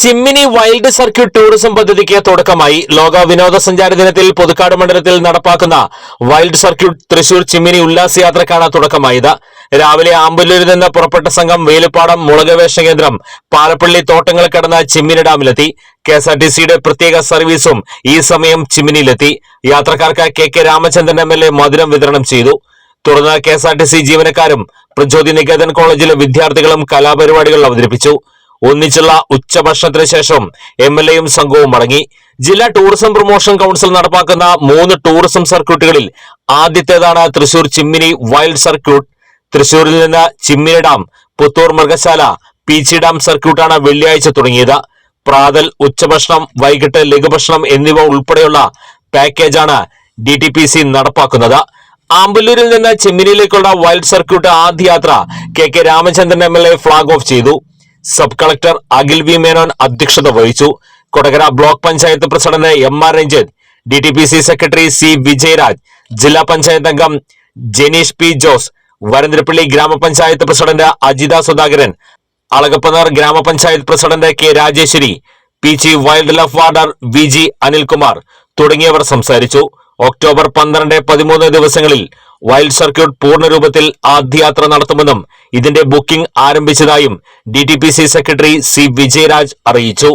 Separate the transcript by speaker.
Speaker 1: Chimmini wild circuit tourism പദ്ധതിക്ക് തുടക്കമായി ലോക വിനോദസഞ്ചാര ദിനത്തിൽ പുതുക്കാട് മണ്ഡലത്തിൽ നടപ്പാക്കുന്ന വൈൽഡ് സർക്യൂട്ട് തൃശൂർ ചിമ്മിനി ഉല്ലാസയാത്രക്കാണ് തുടക്കമായത്. രാവിലെ ആമ്പല്ലൂരിൽ നിന്ന് പുറപ്പെട്ട സംഘം വേലുപ്പാടം മുളകവേഷ കേന്ദ്രം പാലപ്പള്ളി തോട്ടങ്ങൾ കടന്ന ചിമ്മിനി ഡാമിലെത്തി. കെ എസ് ആർ ടി സിയുടെ പ്രത്യേക സർവീസും ഈ സമയം ചിമ്മിനിയിലെത്തി. യാത്രക്കാർക്ക് K K Ramachandran M L A മധുരം വിതരണം ചെയ്തു. തുടർന്ന് K S R T C ജീവനക്കാരും പ്രചോദി നികേതൻ കോളേജിലെ വിദ്യാർത്ഥികളും കലാപരിപാടികൾ അവതരിപ്പിച്ചു. ഒന്നിച്ചുള്ള ഉച്ചഭക്ഷണത്തിന് ശേഷം എം എൽ എയും സംഘവും മടങ്ങി. ജില്ലാ ടൂറിസം പ്രൊമോഷൻ കൗൺസിൽ നടപ്പാക്കുന്ന മൂന്ന് ടൂറിസം സർക്യൂട്ടുകളിൽ ആദ്യത്തേതാണ് തൃശൂർ ചിമ്മിനി വൈൽഡ് സർക്യൂട്ട് തൃശൂരിൽ നിന്ന് ചിമ്മിനി ഡാം പുത്തൂർ മൃഗശാല പീച്ചി ഡാം സർക്യൂട്ടാണ് വെള്ളിയാഴ്ച തുടങ്ങിയത്. പ്രാതൽ ഉച്ചഭക്ഷണം വൈകിട്ട് ലഘുഭക്ഷണം എന്നിവ ഉൾപ്പെടെയുള്ള പാക്കേജാണ് ഡി ടി പി സി നടപ്പാക്കുന്നത്. ആമ്പല്ലൂരിൽ നിന്ന് ചെമ്മിനിയിലേക്കുള്ള wild circuit ആദ്യയാത്ര K K Ramachandran M L A flag off ചെയ്തു. Sub collector Akhil V Menon അധ്യക്ഷത വഹിച്ചു. Kodakara block panchayat president M R Ranjith D T P C secretary C Vijayaraj ജില്ലാ പഞ്ചായത്ത് അംഗം Janeesh P Jose Varantharappilly ഗ്രാമപഞ്ചായത്ത് പ്രസിഡന്റ് അജിത സുധാകരൻ അളകപ്പനാർ ഗ്രാമപഞ്ചായത്ത് president K Rajeswari P G wild life warder V G Anilkumar തുടങ്ങിയവർ സംസാരിച്ചു. October പന്ത്രണ്ട് പതിമൂന്ന് ദിവസങ്ങളിൽ വൈൽഡ് സർക്യൂട്ട് പൂർണരൂപത്തിൽ ആദ്യയാത്ര നടത്തുമെന്നും ഇതിന്റെ ബുക്കിംഗ് ആരംഭിച്ചതായും ഡി സെക്രട്ടറി സി വിജയരാജ് അറിയിച്ചു.